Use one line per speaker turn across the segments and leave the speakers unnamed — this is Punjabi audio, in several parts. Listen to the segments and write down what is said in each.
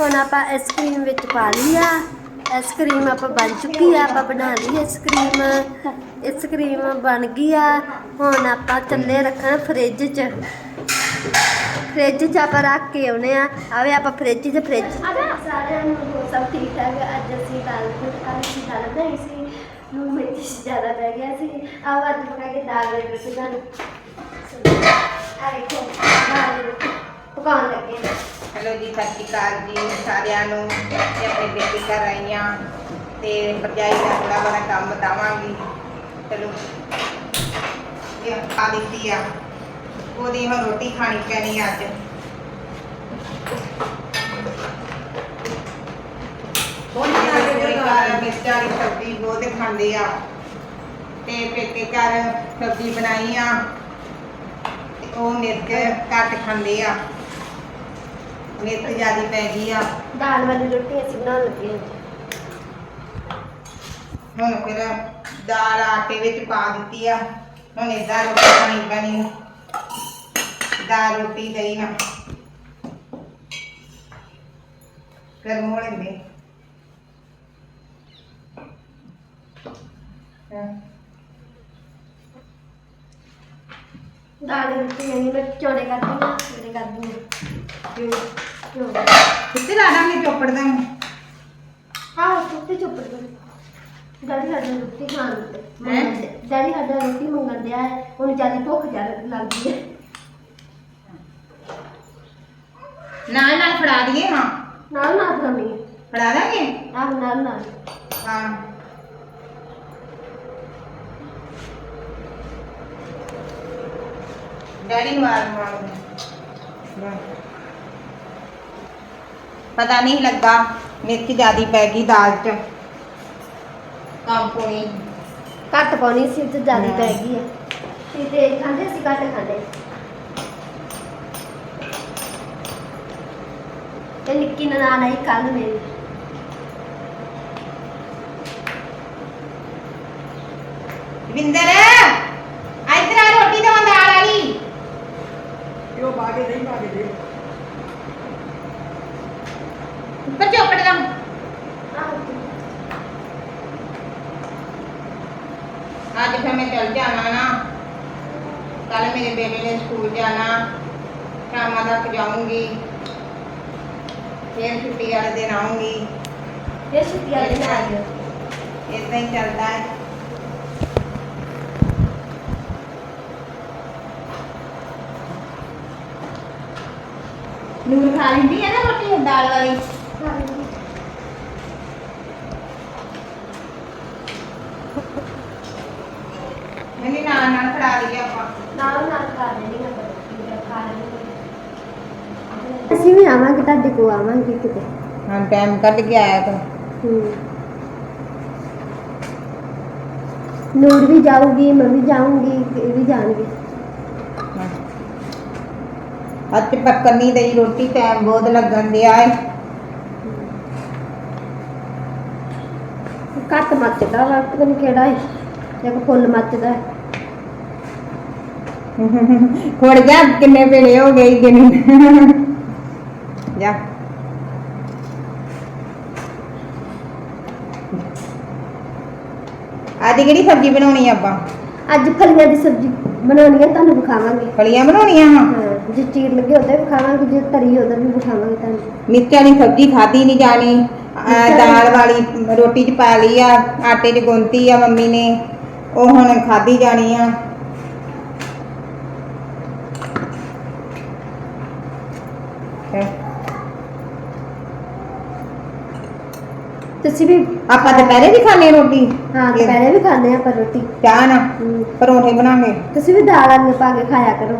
ਹੁਣ ਆਪਾਂ ਆਈਸਕ੍ਰੀਮ ਵਿੱਚ ਪਾ ਲਈ ਆ। ਆਈਸਕ੍ਰੀਮ ਆਪਾਂ ਬਣ ਚੁੱਕੀ ਆ, ਆਪਾਂ ਬਣਾ ਲਈ ਆਈਸਕ੍ਰੀਮ ਆਈਸਕ੍ਰੀਮ ਬਣ ਗਈ ਆ। ਹੁਣ ਆਪਾਂ ਚੱਲੇ ਰੱਖਣ ਫ੍ਰਿਜ 'ਚ। ਫ੍ਰਿਜ 'ਚ ਆਪਾਂ ਰੱਖ ਕੇ ਆਉਨੇ ਆ। ਆਵੇ ਆਪਾਂ ਫ੍ਰਿਜ 'ਚ ਫ੍ਰਿਜ ਸਾਰਿਆਂ ਨੂੰ ਸਭ ਠੀਕ ਠਾਕ ਅੱਜ ਅਸੀਂ ਦਾਲ ਅੱਜ ਅਸੀਂ ਦਾਲ ਬਣਾਈ ਸੀ। ਨੂੰ ਮਿਰਚ ਜ਼ਿਆਦਾ ਪੈ ਗਿਆ ਸੀ। ਆਹ ਅੱਜ ਪਕਾ ਕੇ ਦਾਲ ਦੇ ਵਿੱਚ ਤੁਹਾਨੂੰ। ਆ ਦੇਖੋ, ਦਾਲ ਦੇ ਵਿੱਚ ਪਕਾਉਣ ਲੱਗੇ ਹਾਂ।
ਹੈਲੋ ਜੀ ਸਤਿ ਸ਼੍ਰੀ ਅਕਾਲ ਜੀ ਸਾਰਿਆਂ ਨੂੰ। ਤੇ ਆਪਣੇ ਬੇਟੀ ਘਰ ਆਈਆਂ ਤੇ ਭਰਜਾਈ ਦਾ ਥੋੜਾ ਬੜਾ ਕੰਮ ਬਤਾਵਾਂਗੀ ਚਲੋ ਇਹ ਖਾ ਦਿੱਤੀ ਆ। ਉਹਦੀ ਹੁਣ ਰੋਟੀ ਖਾਣੀ ਪੈਣੀ ਅੱਜ। ਮਿਰਚਾਂ ਦੀ ਸਬਜ਼ੀ ਬਹੁਤ ਖਾਂਦੇ ਆ। ਤੇ ਪੇਕੇ ਘਰ ਸਬਜ਼ੀ ਬਣਾਈ ਆ। ਤੇ ਉਹ ਮਿਰਚ ਘੱਟ ਖਾਂਦੇ ਆ। ਮਿਰਚ ਜ਼ਿਆਦਾ ਪੈ ਗਈ ਆ।
ਦਾਲ ਵਾਲੀ ਰੋਟੀ ਅਸੀਂ ਬਣਾਉਣ ਲੱਗੇ ਹਾਂ।
ਹੁਣ ਫਿਰ ਦਾਲ ਆਟੇ ਵਿੱਚ ਪਾ ਦਿੱਤੀ ਆ। ਹੁਣ ਇਦਾਂ ਰੋਟੀ ਖਾਣੀ ਪੈਣੀ ਦਾਲ ਰੋਟੀ ਦਹੀਂ ਨਾ ਲੈਂਦੇ। ਹਾਂ।
ਦਾਲ ਰੋਟੀ ਯਾਨੀ ਮੈਂ ਚੌੜੇ ਕਰਦੀ ਹਾਂ ਮੇਰੇ ਕਰਦੀ ਹਾਂ। ਕਿਉਂ?
ਕਿੱਥੇ ਲਾ ਦਾਂਗੇ ਚੋਪੜ ਦਾ
ਹਾਂ ਸੁੱਤੀ ਚੁੱਪ ਕਰ ਡੈਡੀ ਸਾਡਾ ਰੋਟੀ ਖਾਣ ਦੇ
ਹੈਂ?
ਡੈਡੀ ਸਾਡਾ ਰੋਟੀ ਮੰਗਣ ਦਿਆ ਹੈ। ਉਹਨੂੰ ਜ਼ਿਆਦਾ ਭੁੱਖ ਜ਼ਿਆਦਾ ਲੱਗਦੀ ਹੈ।
ਨਾਲ ਨਾਲ ਫੜਾ ਦਈਏ ਹਾਂ।
ਨਾਲ ਨਾਲ ਖਾਣੀ ਹੈ।
ਫੜਾ ਦਾਂਗੇ?
ਆਹ ਨਾਲ ਨਾਲ।
ਹਾਂ। ਡੈਡੀ ਨੂੰ ਆਵਾਜ਼ ਮਾਰੋ। ਪਤਾ ਨਹੀਂ ਲੱਗਾ ਮਿਰਚ ਜ਼ਿਆਦੀ ਪੈ ਗਈ ਦਾਲ 'ਚ। ਕੰਮ ਪੋਣੀ
ਘੱਟ ਪਾਉਣੀ ਸੀ ਤੇ ਜ਼ਿਆਦਾ ਪੈ ਗਈ ਹੈ। ਤੇ ਤੇ ਖਾਂਦੇ ਸੀ ਘੱਟ ਖਾਂਦੇ। ਤੇ ਨਿੱਕੀ ਨਨਾਣ ਆਈ ਕੱਲ ਮੇਰੀ।
ਵਿੰਦਰ ਇੱਧਰ ਆ ਰੋਟੀ ਦਵਾਂ ਦਾਲ ਵਾਲੀ
ਕਿਉਂ ਪਾ ਕੇ ਨਹੀਂ ਪਾ ਕੇ ਦੇ
ਉੱਪਰ ਚੋਪੜ ਦਾ ਅੱਜ ਫਿਰ ਮੈਂ ਚਲ ਜਾਣਾ ਨਾ ਕੱਲ ਮੇਰੇ ਬੇਟੇ ਨੇ ਸਕੂਲ ਜਾਣਾ ਸ਼ਾਮਾਂ ਤੱਕ ਜਾਊਂਗੀ ਫਿਰ ਛੁੱਟੀ ਵਾਲੇ ਦਿਨ ਆਊਂਗੀ।
ਇਹ ਛੁੱਟੀ ਵਾਲੇ ਦਿਨ ਆ ਗਏ
ਇਦਾਂ ਹੀ ਚੱਲਦਾ ਹੈ। ਨੂਰ ਖਾ ਲੈਂਦੀ ਹੈ ਨਾ ਰੋਟੀ ਦਾਲ ਵਾਲੀ? ਮੈਨੂੰ ਨਾਲ ਨਾਲ ਫੜਾ ਲਈ ਆਪਾਂ।
ਨਾਲ ਨਾਲ ਖਾ ਲੈਣੀ ਨਾ ਖਾ ਲੈਣੀ ਅਸੀਂ ਵੀ ਆਵਾਂਗੇ ਤੁਹਾਡੇ ਕੋਲ ਆਵਾਂਗੇ ਕਿਤੇ।
ਹਾਂ ਟਾਈਮ ਕੱਢ ਕੇ ਆਇਆ ਤੂੰ।
ਹੂੰ। ਨੂਰ ਵੀ ਜਾਊਗੀ ਮੈਂ ਵੀ ਜਾਊਂਗੀ ਇਹ ਵੀ ਜਾਣਗੇ।
ਅੱਜ ਪੱਕਣ ਨਹੀਂ ਦਈ ਰੋਟੀ ਟਾਈਮ ਬਹੁਤ ਲੱਗਣ ਦਿਆ ਹੈ
ਘੱਟ ਮੱਚਦਾ ਵਾ ਪਤਾ ਨਹੀਂ ਕਿਹੜਾ ਹੈ ਇੱਕ ਫੁੱਲ ਮੱਚਦਾ ਹੈ
ਖੁੜ ਜਾ ਕਿੰਨੇ ਵੇਲੇ ਹੋ ਗਏ ਗਿਣੀ ਜਾ। ਅੱਜ ਕਿਹੜੀ ਸਬਜ਼ੀ ਬਣਾਉਣੀ ਆ ਆਪਾਂ?
ਅੱਜ ਫਲੀਆਂ ਦੀ ਸਬਜ਼ੀ ਬਣਾਉਣੀ ਹੈ ਤੁਹਾਨੂੰ ਵਿਖਾਵਾਂਗੇ।
ਫਲੀਆਂ ਬਣਾਉਣੀਆਂ ਹਾਂ
ਜੇ ਚੀਰ ਲੱਗੇ ਉਹਦੇ ਵਿਖਾਵਾਂਗੇ ਜੇ ਤਰੀ ਉਹਦਾ ਵੀ ਵਿਖਾਵਾਂਗੇ ਤੁਹਾਨੂੰ।
ਮਿਰਚਾਂ ਦੀ ਸਬਜ਼ੀ ਖਾਦੀ ਨਹੀਂ ਜਾਣੀ ਦਾਲ ਵਾਲੀ ਰੋਟੀ ਚ ਪਾ ਲਈ ਆ ਆਟੇ 'ਚ ਗੁੰਨਤੀ ਆ ਮੰਮੀ ਨੇ ਉਹ ਹੁਣ ਖਾਦੀ ਜਾਣੀ ਆ।
ਤੁਸੀਂ ਵੀ
ਆਪਾਂ ਦੁਪਹਿਰੇ ਵੀ ਖਾਣੇ ਰੋਟੀ?
ਹਾਂ ਦੁਪਹਿਰੇ ਵੀ ਖਾਂਦੇ ਆ ਪਰ ਰੋਟੀ।
ਚਾਹ ਨਾ
ਹਮ,
ਪਰੌਂਠੇ ਬਣਾਵਾਂਗੇ
ਤੁਸੀਂ ਵੀ ਦਾਲਾਂ ਨੂੰ ਪਾ ਕੇ ਖਾਇਆ ਕਰੋ।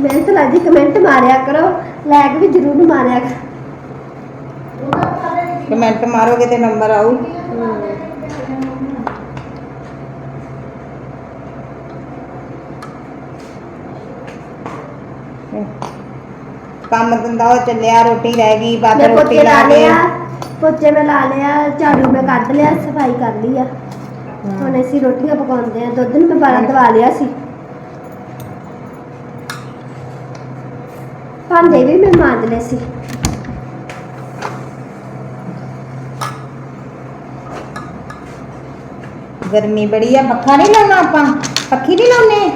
ਮਿਹਨਤ ਲੱਗਦੀ ਕਮੈਂਟ ਮਾਰਿਆ ਕਰੋ। ਲਾਇਕ ਵੀ ਜ਼ਰੂਰ ਮਾਰਿਆ ਕਰੋ।
ਕਮੈਂਟ ਮਾਰੋਗੇ ਤੇ ਨੰਬਰ ਆਊ। ਕੰਮ ਧੰਦਾ ਉਹ ਚੱਲਿਆ ਰੋਟੀ ਰਹਿ ਗਈ ਬਾਅਦ
ਮੈਂ
ਰੋਟੀ
ਪੋਚੇ
ਲਾ
ਲਾ
ਕੇ
ਲਿਆ ਪੋਚੇ ਮੈਂ ਲਾ ਲਿਆ ਝਾੜੂ ਮੈਂ ਕੱਢ ਲਿਆ ਸਫ਼ਾਈ ਕਰ ਲਈ ਆ। ਹੁਣ ਅਸੀਂ ਰੋਟੀਆਂ ਪਕਾਉਂਦੇ ਆ ਦੁੱਧ ਨੂੰ ਮੈਂ ਬਾਰਾਂ ਦਵਾ ਲਿਆ ਸੀ। ਭਾਂਡੇ ਵੀ ਮੈਂ ਮਾਂਜ ਲਏ ਸੀ।
ਗਰਮੀ ਬੜੀ ਆ ਪੱਖਾ ਨਹੀਂ ਲਾਉਣਾ ਆਪਾਂ? ਪੱਖੀ ਨਹੀਂ ਲਾਉਨੇ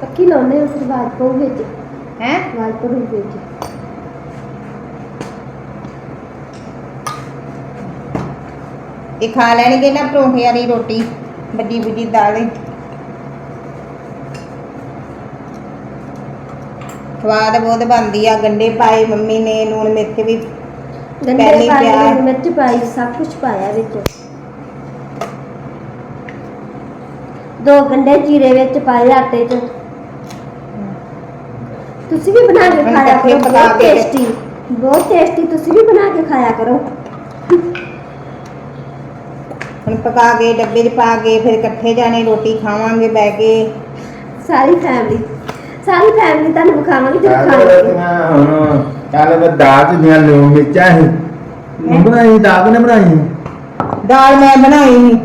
ਪੱਕੀ ਲਾਉਨੇ ਉਸ ਤੋਂ ਬਾਅਦ ਪਊ ਵਿੱਚ
ਹੈ
ਲਾਲ ਪੜੂ ਵਿੱਚ
ਇਹ ਖਾ ਲੈਣਗੇ ਨਾ ਪਰੌਂਠੇ ਵਾਲੀ ਰੋਟੀ ਵੱਡੀ ਵੱਡੀ ਦਾਲ। ਸਵਾਦ ਬਹੁਤ ਬਣਦੀ ਆ ਗੰਡੇ ਪਾਏ ਮੰਮੀ ਨੇ ਲੂਣ ਮਿਰਚ ਵੀ
ਗੰਡੇ ਪਾਏ। ਮਿਰਚ ਪਾਈ ਸਭ ਕੁਝ ਪਾਇਆ ਵਿੱਚ ਦੋ ਗੰਡੇ ਜੀਰੇ ਵਿੱਚ ਪਾਏ ਆਟੇ 'ਚ ਤੁਸੀਂ ਵੀ ਬਣਾ ਕੇ
ਹੁਣ
ਖਾਇਆ
ਇਕੱਠੇ
ਕਰੋ
ਪਕਾ
ਬਹੁਤ
ਕੇ।
ਟੇਸਟੀ ਬਹੁਤ ਟੇਸਟੀ ਤੁਸੀਂ ਵੀ ਬਣਾ ਕੇ ਖਾਇਆ ਕਰੋ
ਹੁਣ ਪਕਾ ਕੇ ਡੱਬੇ 'ਚ ਪਾ ਕੇ ਫਿਰ ਇਕੱਠੇ ਜਾਣੇ ਰੋਟੀ ਖਾਵਾਂਗੇ ਬਹਿ ਕੇ।
ਸਾਰੀ ਫੈਮਿਲੀ ਸਾਰੀ ਫੈਮਿਲੀ ਤੁਹਾਨੂੰ ਵਿਖਾਵਾਂਗੇ ਜਦੋਂ
ਕੱਲ
ਖਾਣਗੇ।
ਹੁਣ ਕੱਲ ਮੈਂ ਦਾਲ ਚ ਦੀਆਂ ਲੂਣ ਮਿਰਚਾਂ ਸੀ। ਬਣਾਈ ਦਾਲ ਨੇ ਬਣਾਈ?
ਦਾਲ ਮੈਂ ਬਣਾਈ ਸੀ।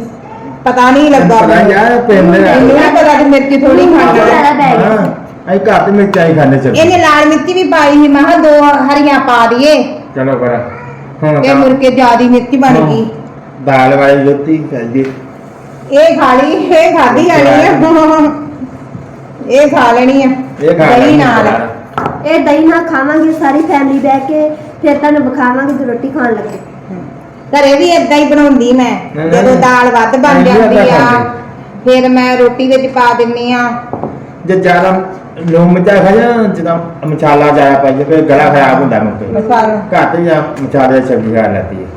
ਪਤਾ ਨਹੀਂ ਲੱਗਾ
ਪਤਾ ਯਾਰ ਪਿੰਡ
ਇੰਨੀਆਂ ਪਤਾ ਕਿ ਮਿਰਚ ਥੋੜੀ ਖਾਣੀ। ਆ।
ਜ਼ਿਆਦਾ ਪੈ ਗਿਆ
ਹਾਂ। ਅਸੀਂ ਘੱਟ ਮਿਰਚਾਂ ਹੀ ਖਾਣੇ ਚੱਲ
ਇਹਨੇ ਲਾਲ ਮਿਰਚ ਵੀ ਪਾਈ ਸੀ ਮੈਂ ਕਿਹਾ ਦੋ ਹਰੀਆਂ ਪਾ ਦਈਏ।
ਚਲੋ ਪਰ ਹੁਣ
ਇਹ ਮੁੜ ਕੇ ਜ਼ਿਆਦੀ ਮਿਰਚ ਬਣ। ਗਈ।
ਦਾਲ ਵਾਲੀ ਜੁੱਤੀ ਚੱਲਦੀ
ਇਹ ਖਾ ਲਈ ਇਹ ਖਾਧੀ ਜਾਣੀ ਆ। ਇਹ ਖਾ ਲੈਣੀ ਆ।
ਇਹ ਖਾ
ਦਹੀਂ
ਲੈਣੀ
ਨਾਲ।
ਇਹ ਦਹੀਂ ਨਾਲ ਖਾਵਾਂਗੇ ਸਾਰੀ ਫੈਮਿਲੀ ਬਹਿ ਕੇ ਫਿਰ ਤੁਹਾਨੂੰ ਵਿਖਾਵਾਂਗੇ ਜਦੋਂ ਰੋਟੀ ਖਾਣ ਲੱਗੇ।
ਘਰੇ ਵੀ ਇਦਾਂ ਹੀ ਬਣਾਉਂਦੀ ਮੈਂ। ਜਦੋਂ ਦਾਲ ਵੱਧ ਬਣ ਜਾਂਦੀ ਆ
ਖਾਂਦੇ।
ਫਿਰ ਮੈਂ ਰੋਟੀ ਵਿੱਚ ਪਾ ਦਿੰਨੀ ਆ।
ਜੇ ਜ਼ਿਆਦਾ ਲੂਣ ਮਿਰਚਾਂ ਖਾ ਜਾ ਜਦੋਂ ਮਸਾਲਾ ਜ਼ਿਆਦਾ ਪੈ ਜਾਏ ਫਿਰ ਗਲਾ ਖਰਾਬ ਹੁੰਦਾ ਮੁੱਕੇ
ਮਸਾਲਾ?
ਘੱਟ ਜਾਂ ਮਸਾਲੇ ਦੀ ਸਬਜ਼ੀ ਖਾ ਲੈਂਦੀ ਹੈ।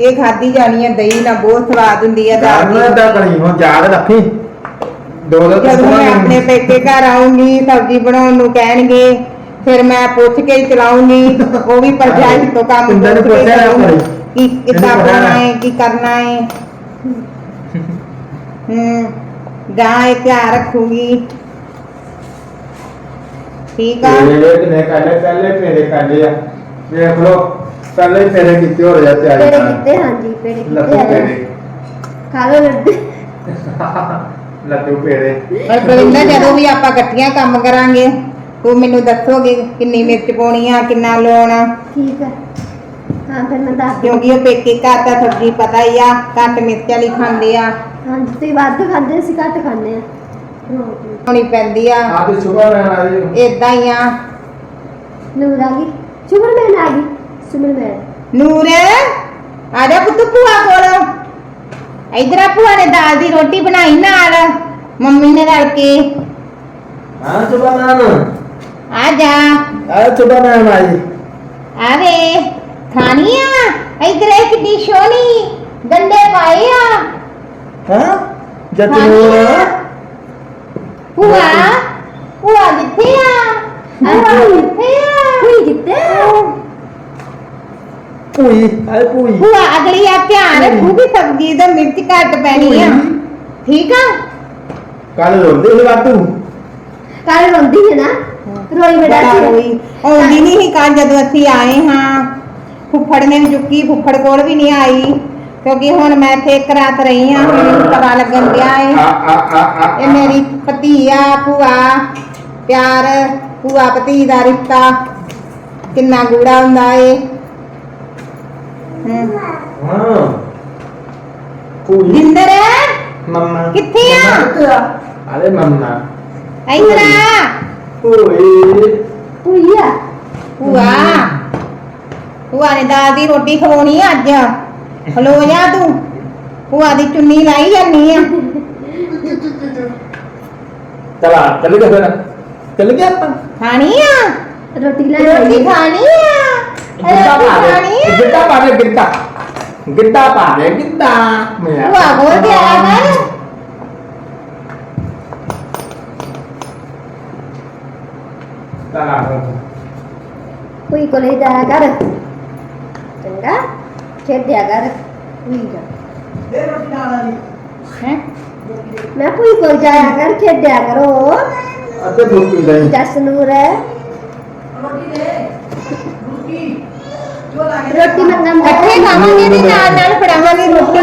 ਇਹ ਖਾਧੀ ਜਾਣੀ ਆ ਦਹੀਂ ਨਾਲ ਬਹੁਤ ਸਵਾਦ ਹੁੰਦੀ ਆ ਦਾਲ
ਦਾਲ ਨੂੰ
ਦੀ
ਕਰੀ ਹੁਣ ਯਾਦ ਰੱਖੀ। ਦੋ ਦੋ
ਜਦੋਂ ਮੈਂ ਆਪਣੇ ਪੇਕੇ ਘਰ ਆਉਂਗੀ ਸਬਜ਼ੀ ਬਣਾਉਣ ਨੂੰ ਕਹਿਣਗੇ ਫਿਰ ਮੈਂ ਪੁੱਛ ਕੇ ਹੀ ਚਲਾਉਂਗੀ ਉਹ ਵੀ ਪਰਜਾਈ ਤੋਂ ਕੰਮ ਪੁੱਛ ਕੇ
ਕਰੀ।
ਕਿ ਕਿੱਦਾਂ ਬਣਾਉਣਾ। ਹੈ ਕੀ ਕਰਨਾ ਹੈ। ਗਾਂ ਇਹ ਧਿਆਨ ਰੱਖੂਗੀ। ਠੀਕ ਆ?
ਤੇਰੇ ਕਿਨੇ ਕੱਲੇ ਪਹਿਲੇ ਫੇਰੇ ਕੱਢੇ ਆ। ਵੇਖ ਲੋ ਪਹਿਲੇ ਫੇਰੇ ਕਿਤੇ ਹੋ ਰਿਹਾ ਤਿਆਰੀ
ਪੇੜੇ
ਨਾਲ।
ਕੀਤੇ ਹਾਂਜੀ ਪੇੜੇ
ਲੱਡੂ
ਕੀਤੇ
ਫੇਰੇ
ਖਾ ਲਓ ਲੱਡੂ?
ਲੱਡੂ ਫੇਰੇ
ਪਰ ਬਲਿੰਦਾ ਜਦੋਂ ਵੀ ਆਪਾਂ ਇਕੱਠੀਆਂ ਕੰਮ ਕਰਾਂਗੇ ਤੂੰ ਮੈਨੂੰ ਦੱਸੋਗੇ ਕਿੰਨੀ ਮਿਰਚ ਪਾਉਣੀ ਆ ਕਿੰਨਾ ਲੂਣ ਆ
ਠੀਕ ਹੈ ਹਾਂ ਫਿਰ ਮੈਂ ਦੱਸ
ਕਿਉਂਕਿ ਉਹ ਪੇਕੇ ਘਰ ਦਾ ਸਬਜ਼ੀ ਪਤਾ ਹੀ ਆ ਘੱਟ ਮਿਰਚ ਵਾਲੀ ਖਾਂਦੇ ਆ।
ਹਾਂਜੀ ਤੁਸੀਂ ਵੱਧ ਖਾਂਦੇ ਅਸੀਂ ਘੱਟ ਖਾਂਦੇ ਆ। ਰੋਟੀ
ਹੋਣੀ ਪੈਂਦੀ ਆ।
ਆ ਤੇ ਸੁਬਹ ਲੈਣ ਆ ਜੀ
ਇਦਾਂ ਹੀ ਆ।
ਨੂਰ ਆ ਗਈ? ਸੁਮਨ ਮੈਨ ਆ ਗਈ? ਸੁਮਨ ਮੈਨ
ਨੂਰ ਆ ਜਾ ਪੁੱਤ ਭੂਆ ਕੋਲ। ਇਧਰ ਆ ਭੂਆ ਨੇ ਦਾਲ ਦੀ ਰੋਟੀ ਬਣਾਈ ਨਾਲ ਮੰਮੀ ਨੇ ਰਲ ਕੇ।
ਹਾਂ ਸੁਬਹ ਲੈਣ
ਆ ਜਾ।
ਆ ਸੁਬਹ ਲੈਣ ਆ ਜੀ।
ਆ ਵੇ। ਖਾਣੀ ਆ ਇਧਰ ਇਹ ਕਿੱਡੀ ਸੋਹਣੀ ਗੰਡੇ ਪਾਏ ਆ।
ਹਾਂ?
ਆ ਭੂਆ? ਭੂਆ ਕਿੱਥੇ ਆ? ਭੂਆ ਕਿੱਥੇ ਆ?
ਕੋਈ ਕਿਤੇ
ਪੂਈ ਆਏ ਪੂਈ
ਭੂਆ ਅਗਲੀ ਆ ਧਿਆਨ ਰੱਖੂਗੀ ਸਬਜ਼ੀ ਦਾ ਮਿਰਚ ਘੱਟ ਪੈਣੀ ਆ। ਠੀਕ ਆ?
ਕੱਲ ਰੋਂਦੇ ਸੀ ਵਾਤੂ
ਕੱਲ ਰੋਂਦੀ ਹੈ ਨਾ? ਰੋਈ ਬੜਾ ਸੀ।
ਹੋਈ ਆਉਂਦੀ ਨਹੀਂ ਸੀ ਕੱਲ ਜਦੋਂ ਅਸੀਂ ਆਏ ਹਾਂ। ਫੁੱਫੜ ਨੇ ਵੀ ਚੁੱਕੀ ਫੁੱਫੜ ਕੋਲ ਵੀ ਨਹੀਂ ਆਈ ਕਿਉਂਕਿ ਹੁਣ ਮੈਂ ਇੱਥੇ ਇੱਕ ਰਾਤ ਰਹੀ ਹਾਂ ਮੈਨੂੰ ਪਤਾ ਲੱਗਣ ਗਿਆ
ਆ
ਏ
ਆ ਆ ਆ
ਇਹ ਮੇਰੀ ਭਤੀਆ ਭੂਆ ਪਿਆਰ ਭੂਆ ਭਤੀ ਦਾ ਰਿਸ਼ਤਾ ਕਿੰਨਾ ਗੂੜਾ ਹੁੰਦਾ ਏ।
ਹਾਂ। ਪੂਈ
ਜਿੰਦਰ
ਮੰਮਾ।
ਕਿੱਥੇ ਆ?
ਅਰੇ ਮੰਮਾ।
ਇੱਧਰ ਆ।
ਪੂਈ
ਪੂਈ ਆ
ਭੂਆ। ਭੂਆ ਨੇ ਦਾਲ ਦੀ ਰੋਟੀ ਖਵਾਉਣੀ ਆ ਅੱਜ। ਖਲੋ ਜਾ ਤੂੰ। ਭੂਆ ਦੀ ਚੁੰਨੀ ਲਾਈ ਜਾਨੀ ਆ।
ਚਲਾ ਚੱਲ ਗਏ ਫਿਰ। ਚੱਲ ਗਏ ਆਪਾਂ।
ਖਾਣੀ ਆ?
ਰੋਟੀ ਲੈ
ਰੋਟੀ ਖਾਣੀ ਆ?
ਗਿੱਟਾ
ਰੋਟੀ
ਪਾ
ਖਾਣੀ
ਦੇ
ਆ?
ਗਿੱਟਾ ਪਾ ਦੇ ਗਿੱਟਾ ਗਿੱਟਾ ਪਾ ਦੇ ਗਿੱਟਾ ਮੇਰਾ
ਭੂਆ ਬੋਲ ਕੇ ਆਇਆ ਕਰ।
ਚਲਾ
ਕੋਈ ਕੋਲੇ ਜਾਇਆ ਕਰ। ਖੇਡਿਆ ਕਰ। ਪੂਈ ਜਾ
ਦੇ ਰੋਟੀ ਨਾਲ ਆ ਜੀ
ਹੈਂ?
ਮੈਂ ਕੋਈ ਕੋਲ ਜਾਇਆ ਕਰ ਖੇਡਿਆ ਕਰੋ।
ਅਤੇ ਭੁੱਖੀ ਗਈ
ਜਸ ਨੂਰ ਹੈ।
ਰੋਟੀ ਦੇ। ਰੋਟੀ। ਜੋ ਲਾ ਕੇ
ਰੋਟੀ ਮੰਗਣ ਦਾ
ਇਕੱਠੇ ਖਾਵਾਂਗੇ ਤੇ ਨਾਲ ਨਾਲ ਫੜਾਵਾਂਗੇ। ਰੋਟੀ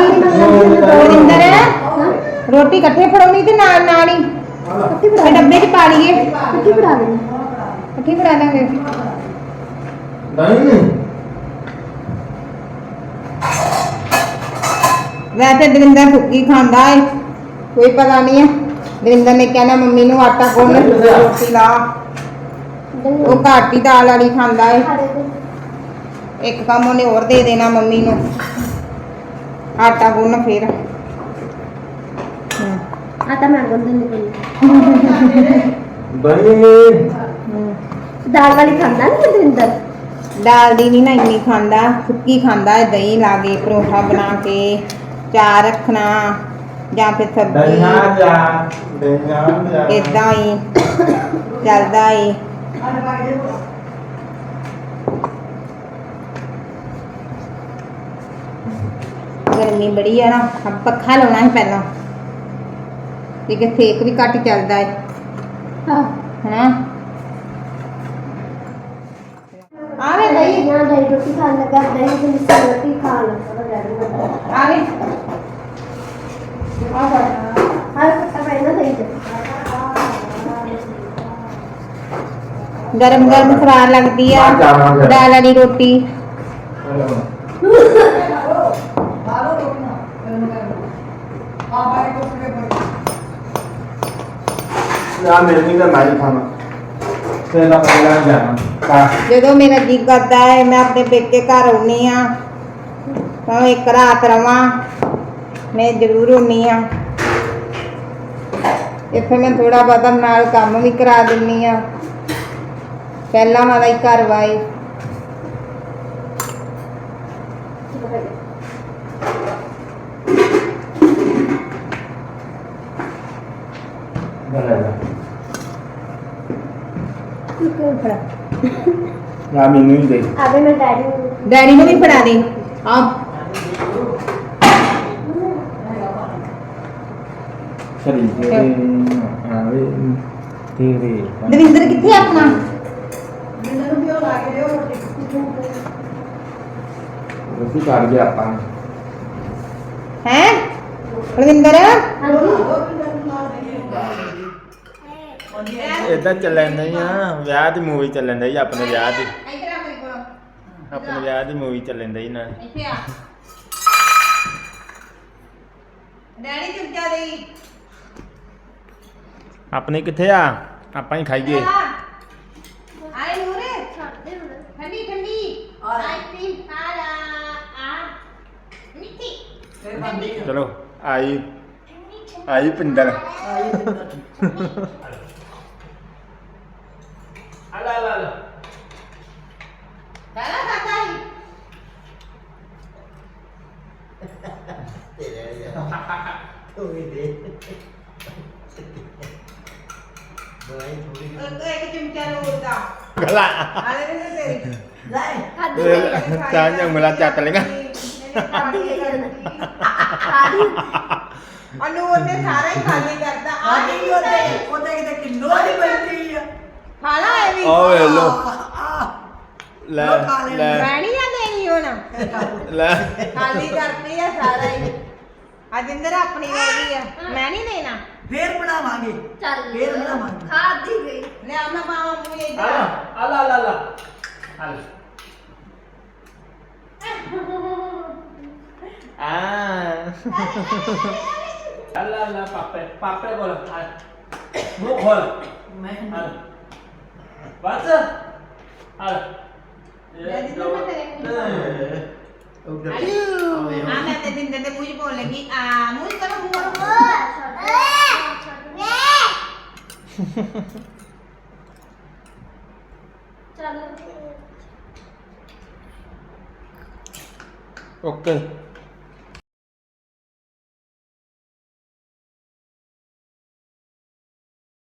ਹਾਂ?
ਰੋਟੀ ਇਕੱਠੇ ਫੜਾਉਣੀ ਤੇ ਨਾਲ ਨਾਲ ਹੀ?
ਕੱਟੀ
ਇਹ ਡੱਬੇ 'ਚ ਪਾ ਲਈਏ।
ਕੱਟੀ ਬਣਾ ਲਈ
ਇਕੱਠੀ ਬਣਾ ਲਾਂਗੇ
ਨਹੀਂ।
ਵੈਸੇ ਦਵਿੰਦਰ ਫੁੱਕੀ ਖਾਂਦਾ ਏ। ਕੋਈ ਪਤਾ ਨਹੀਂ ਹੈ ਦਵਿੰਦਰ ਨੇ ਕਹਿਣਾ ਮੰਮੀ ਨੂੰ ਆਟਾ ਗੁੰਨ ਰੋਟੀ ਲਾ। ਉਹ ਘੱਟ ਦਾਲ ਵਾਲੀ ਖਾਂਦਾ ਏ। ਇੱਕ ਕੰਮ ਉਹਨੇ ਹੋਰ ਦੇ ਦੇਣਾ ਮੰਮੀ ਨੂੰ। ਆਟਾ ਗੁੰਨ ਫਿਰ। ਹਮ,
ਆ ਤਾਂ ਮੈਂ ਗੁੰਨ ਦਿੰਦੀ
ਬਣੀ।
ਦਾਲ ਵਾਲੀ ਖਾਂਦਾ ਨਹੀਂ ਦਵਿੰਦਰ?
ਦਾਲ ਦੀ ਨਹੀਂ ਨਾ ਇੰਨੀ ਖਾਂਦਾ। ਸੁੱਕੀ ਖਾਂਦਾ ਏ ਦਹੀਂ ਲਾ ਕੇ ਪਰੌਂਠਾ ਬਣਾ ਕੇ। ਚਾਰ ਰੱਖਣਾ ਜਾਂ ਫਿਰ
ਦਈਆਂ
ਸਬਜ਼ੀ
ਜਾ ਦਈਆਂ ਜਾ
ਇਦਾਂ ਹੀ ਚੱਲਦਾ ਏ। ਗਰਮੀ ਬੜੀ ਆ ਨਾ ਆ ਪੱਖਾ ਲਾਉਣਾ ਹੈ ਪਹਿਲਾਂ। ਠੀਕ ਸੇਕ ਵੀ ਘੱਟ ਚੱਲਦਾ ਹੈ
ਹਾਂ
ਆਵੇ
ਦਹੀਂ। ਨਾ ਦਹੀਂ ਰੋਟੀ ਖਾਣ ਲੱਗਾ ਦਹੀਂ ਦੀ ਮਿੱਸੀ ਰੋਟੀ ਖਾਣ ਲੱਗਾ
ਆਵੇ
ਆ ਜਾ ਹਾਂ ਕੱਟਾ ਪੈਣਾ ਦਹੀਂ ਚ
ਗਰਮ ਗਰਮ ਖਰਾਰ ਲੱਗਦੀ ਆ। ਦਾਲ ਵਾਲੀ ਰੋਟੀ।
ਬੜੀ
ਯਾ ਮੈਨੂੰ ਤਾਂ ਨਹੀਂ ਖਾਣਾ ਤੇ ਨਾ ਪਹਿਲਾਂ ਜਾਣਾ।
ਜਦੋਂ ਮੇਰਾ ਜੀ ਕਰਦਾ ਹੈ ਮੈਂ ਆਪਣੇ ਪੇਕੇ ਘਰ ਆਉਣੀ ਆ। ਤਾਂ ਇੱਕ ਰਾਤ ਰਵਾਂ। ਮੈਂ ਜ਼ਰੂਰ ਆਉਣੀ ਆ। ਇੱਥੇ ਮੈਂ ਥੋੜਾ ਬਹੁਤਾ ਨਾਲ ਕੰਮ ਵੀ ਕਰਾ ਦਿੰਨੀ ਆ। ਪਹਿਲਾਂ ਵਾਲਾ ਹੀ ਵਾਏ
ਯਾ ਮੈਨੂੰ ਹੀ ਦੇ।
ਆਵੇ ਮੈਂ ਡੈਡੀ ਨੂੰ
ਡੈਡੀ ਨੂੰ ਵੀ ਫੜਾ ਦੇ। ਆ
ਸਰੀ ਤੇ ਆਵੇ ਤੇਰੇ
ਦਵਿੰਦਰ ਕਿੱਥੇ ਆ ਆਪਣਾ
ਮੈਨੂੰ ਨੂੰ ਕਿਉਂ ਲਾ ਕੇ ਦਿਓ ਰੋਟੀ
ਕਰ ਗਿਆ ਆਪਾਂ
ਹੈ ਦਵਿੰਦਰ
ਇਦਾਂ ਚੱਲਣ ਨਹੀਂ ਆ ਵਿਆਹ ਦੀ ਮੂਵੀ ਚੱਲਣ ਡਈ ਆਪਣੇ ਵਿਆਹ ਦੀ ਆਪਣੇ ਵਿਆਹ ਦੀ ਮੂਵੀ ਚੱਲਣ ਡਈ ਨਾ
ਇੱਥੇ ਆ ਡੈਡੀ ਚੁੱਕਿਆ ਦੇਈ
ਆਪਣੇ ਕਿੱਥੇ ਆ? ਆਪਾਂ ਹੀ ਖਾਈਏ।
ਆਏ ਨੂਰੇ। ਠੰਡੀ ਠੰਡੀ। ਆਈਸਕ੍ਰੀਮ ਖਾਲਾ ਆ। ਮਿੱਠੀ।
ਫਿਰ ਬੰਦੀ
ਚਲੋ ਆਈ ਆਈ ਪਿੰਦਰ।
ਆਈ ਬਿੰਦਰ
ਅਲਾ ਅਲਾ ਅਲਾ
ਪਹਿਲਾਂ ਖਾਤਾ ਹੀ ਇੱਕ ਇੱਕ ਚਮਚਾ ਲੋੜ ਦਾ
ਗਲਾ
ਆਲੇ ਨੇ ਤੇਰੀ
ਲੈ
ਚਾਹ ਜਾਂ ਉਂਗਲਾਂ ਚੱਟ ਲਈਆਂ।
ਅਨੂ ਉਹਨੇ ਸਾਰਾ ਹੀ ਖਾਲੀ ਕਰਦਾ ਆ
ਆ ਨਹੀਂ ਉਹਦੇ ਉਹਦੇ ਕਿਤੇ ਕਿਲੋ ਦੀ ਬੈਠੀ ਆ
ਖਾਲਾ ਐ ਵੀ
ਓ ਵੇ ਲੋ ਲੈ। ਲੈ
ਮੈਂ ਨਹੀਂ ਆ ਦੇਣੀ ਹੁਣ
ਲੈ
ਖਾਲੀ ਕਰਤੀ ਆ ਸਾਰਾ ਹੀ ਅਜਿੰਦਰ ਆਪਣੀ ਹੋ ਗਈ ਆ। ਮੈਂ ਨਹੀਂ ਦੇਣਾ।
ਫੇਰ ਬਣਾਵਾਂਗੇ।
ਚੱਲ।
ਫੇਰ ਬਣਾਵਾਂਗੇ।
ਖਾਦੀ ਗਈ।
ਲੈ ਮੈਂ ਪਾਵਾਂ ਮੂੰਹ ਇੱਧਰ।
ਅਲਾ ਅਲਾ ਅਲਾ ਅਲਾ ਆ ਅਲਾ ਅਲਾ ਪਾਪੇ। ਪਾਪੇ ਬੋਲ ਮੂੰਹ ਖੋਲ।
ਮੈਂ
ਬਸ। ਆ
ਲੈ। ਦਿੱਤਾ ਮੈਂ ਤੇਰੇ ਮੂੰਹ ਆ ਮੈਂ ਤੇ ਦਿੰਦੇ ਤੇ ਮੂੰਹ 'ਚ ਪਾਉਣ ਲੱਗੀ ਆ ਮੂੰਹ 'ਚ ਕਰੋ ਮੂੰਹ ਕਰੋ
ਚੱਲ
ਓਕੇ